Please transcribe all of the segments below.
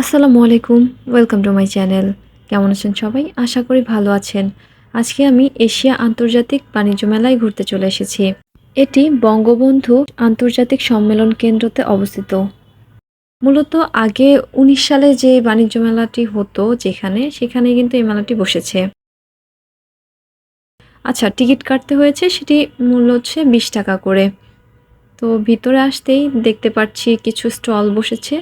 আসসালামু আলাইকুম, welcome to my channel. কেমন আছেন সবাই? আশা করি ভালো আছেন। আজকে আমি এশিয়া আন্তর্জাতিক বাণিজ্য মেলায় ঘুরতে চলে এসেছি। এটি বঙ্গবন্ধু আন্তর্জাতিক সম্মেলন কেন্দ্রতে অবস্থিত। মূলত আগে উনিশ সালে যে বাণিজ্য মেলাটি হতো যেখানে, সেখানে কিন্তু এই মেলাটি বসেছে। আচ্ছা টিকিট কাটতে হয়েছে সেটি মূল্য হচ্ছে বিশ টাকা করে। তো ভিতরে আসতেই দেখতে পাচ্ছি কিছু স্টল বসেছে।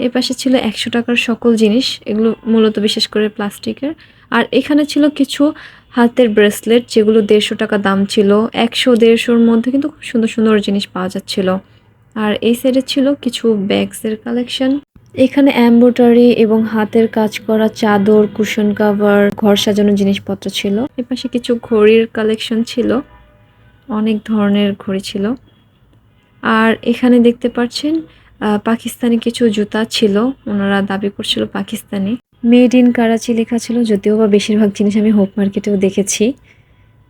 এর পাশে ছিল একশো টাকার সকল জিনিস, এগুলো মূলত বিশেষ করে প্লাস্টিকের। আর এখানে ছিল কিছু হাতের ব্রেসলেট, যেগুলো দেড়শো টাকা দাম ছিল, একশো, দেড়শোর মধ্যে কিন্তু খুব সুন্দর সুন্দর জিনিস পাওয়া যাচ্ছিল। আর এই সাইডে ছিল কিছু ব্যাগসের কালেকশন। এখানে এম্ব্রয়ডারি এবং হাতের কাজ করা চাদর, কুশন কাভার, ঘর সাজানোর জিনিসপত্র ছিল। এ পাশে কিছু ঘড়ির কালেকশন ছিল। অনেক ধরনের ঘড়ি ছিল। আর এখানে দেখতে পাচ্ছেন পাকিস্তানি কিছু জুতা ছিল, ওনারা দাবি করছিল পাকিস্তানি। মেড ইন কারাচি লেখা ছিল, যদিও বা বেশিরভাগ জিনিস আমি হোপ মার্কেটেও দেখেছি।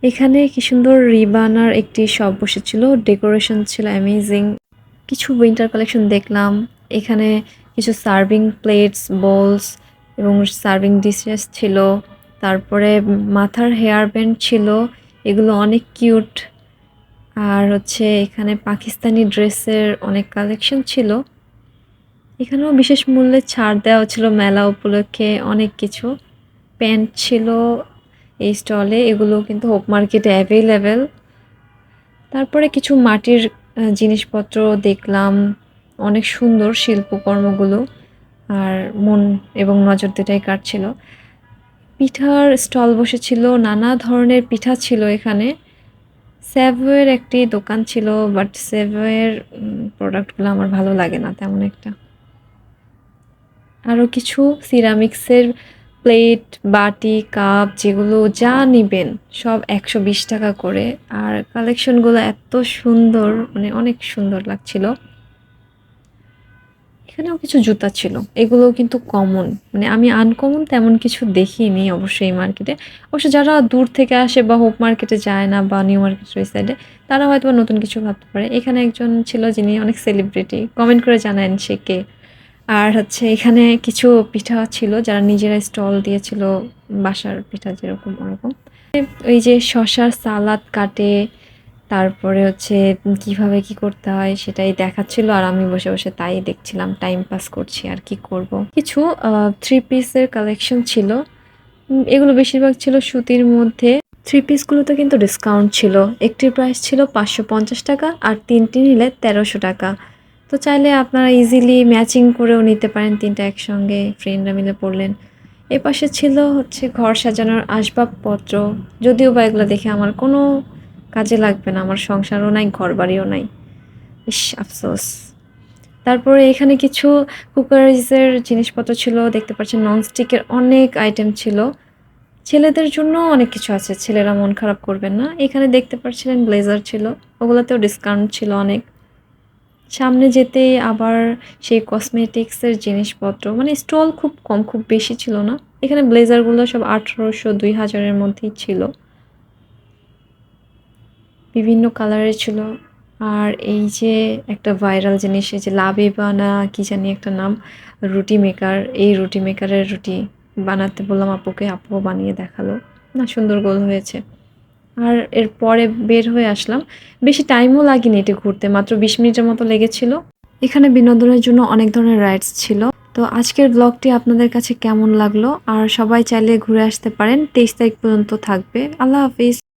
এখানে কি সুন্দর রিবানার একটি শপ বসেছিল ডেকোরেশন ছিল অ্যামেজিং কিছু উইন্টার কালেকশন দেখলাম, এখানে কিছু সার্ভিং প্লেটস বলস এবং সার্ভিং ডিশেস ছিল। তারপরে মাথার হেয়ার ব্যান্ড ছিল, এগুলো অনেক কিউট আর হচ্ছে এখানে পাকিস্তানি ড্রেসের অনেক কালেকশন ছিল। এখানেও বিশেষ মূল্যে ছাড় দেওয়া ছিল মেলা উপলক্ষে অনেক কিছু। প্যান্ট ছিল এই স্টলে, এগুলো কিন্তু হোপ মার্কেটে অ্যাভেলেবেল তারপরে কিছু মাটির জিনিসপত্র দেখলাম, অনেক সুন্দর শিল্পকর্মগুলো। আর মন এবং নজর দুটাই কাটছিল। পিঠার স্টল বসেছিল, নানা ধরনের পিঠা ছিল এখানে। স্যাভওয়ের একটি দোকান ছিল বাট সেভওয়ের প্রোডাক্টগুলো আমার ভালো লাগে না তেমন একটা। আরও কিছু সিরামিক্সের প্লেট বাটি কাপ যেগুলো যা নিবেন, সব একশো বিশ টাকা করে। আর কালেকশনগুলো এত সুন্দর মানে অনেক সুন্দর লাগছিল। এখানেও কিছু জুতা ছিল। এগুলো কিন্তু কমন মানে আমি আনকমন তেমন কিছু দেখিনি অবশ্যই এই মার্কেটে অবশ্য যারা দূর থেকে আসে বা হোপ মার্কেটে যায় না বা নিউ মার্কেট ওই সাইডে তারা হয়তো নতুন কিছু ভাবতে পারে। এখানে একজন ছিল যিনি অনেক সেলিব্রিটি কমেন্ট করে জানান সে কে। আর হচ্ছে এখানে কিছু পিঠা ছিল যারা নিজেরা স্টল দিয়েছিল, বাসার পিঠা যেরকম ওরকম। ওই যে শশার সালাদ কাটে তারপরে হচ্ছে কীভাবে কি করতে হয় সেটাই দেখাচ্ছিল আর আমি বসে বসে তাই দেখছিলাম টাইম পাস করছি আর কি করব। কিছু থ্রি পিসের কালেকশন ছিল। এগুলো বেশিরভাগ ছিল সুতির মধ্যে। থ্রি পিসগুলোতে কিন্তু ডিসকাউন্ট ছিল। একটির প্রাইস ছিল পাঁচশো পঞ্চাশ টাকা আর তিনটি নিলে তেরোশো টাকা। তো চাইলে আপনারা ইজিলি ম্যাচিং করেও নিতে পারেন তিনটা একসঙ্গে ফ্রেন্ডরা মিলে পড়লেন এ পাশে ছিল হচ্ছে ঘর সাজানোর আসবাবপত্র। যদিও বা এগুলো দেখে আমার কোনো কাজে লাগবে না, আমার সংসারও নাই ঘর বাড়িও নাই। ইস, আফসোস। তারপরে এখানে কিছু কুকারিজের জিনিসপত্র ছিল, দেখতে পাচ্ছেন ননস্টিকের অনেক আইটেম ছিল। ছেলেদের জন্য অনেক কিছু আছে, ছেলেরা মন খারাপ করবেন না। এখানে দেখতে পাচ্ছিলেন ব্লেজার ছিল, ওগুলোতেও ডিসকাউন্ট ছিল অনেক। সামনে যেতেই আবার সেই কসমেটিক্সের জিনিসপত্র মানে স্টল খুব কম, খুব বেশি ছিল না। এখানে ব্লেজারগুলো সব আঠারোশো, দুই হাজারের মধ্যেই ছিল। বিভিন্ন কালারের ছিল। আর এই যে একটা ভাইরাল জিনিস, এই যে লাভেবা না কি জানি একটা নাম, রুটি মেকার, এই রুটি মেকারের রুটি বানাতে বললাম আপুকে, আপুও বানিয়ে দেখাল। না, সুন্দর গোল হয়েছে। আর এরপরে বের হয়ে আসলাম। বেশি টাইমও লাগেনি এটি ঘুরতে, মাত্র বিশ মিনিটের মতো লেগেছিল। এখানে বিনোদনের জন্য অনেক ধরনের রাইডস ছিল। তো আজকের ব্লগটি আপনাদের কাছে কেমন লাগল? আর সবাই চাইলে ঘুরে আসতে পারেন। তেইশ তারিখ পর্যন্ত থাকবে। আল্লাহ হাফিজ।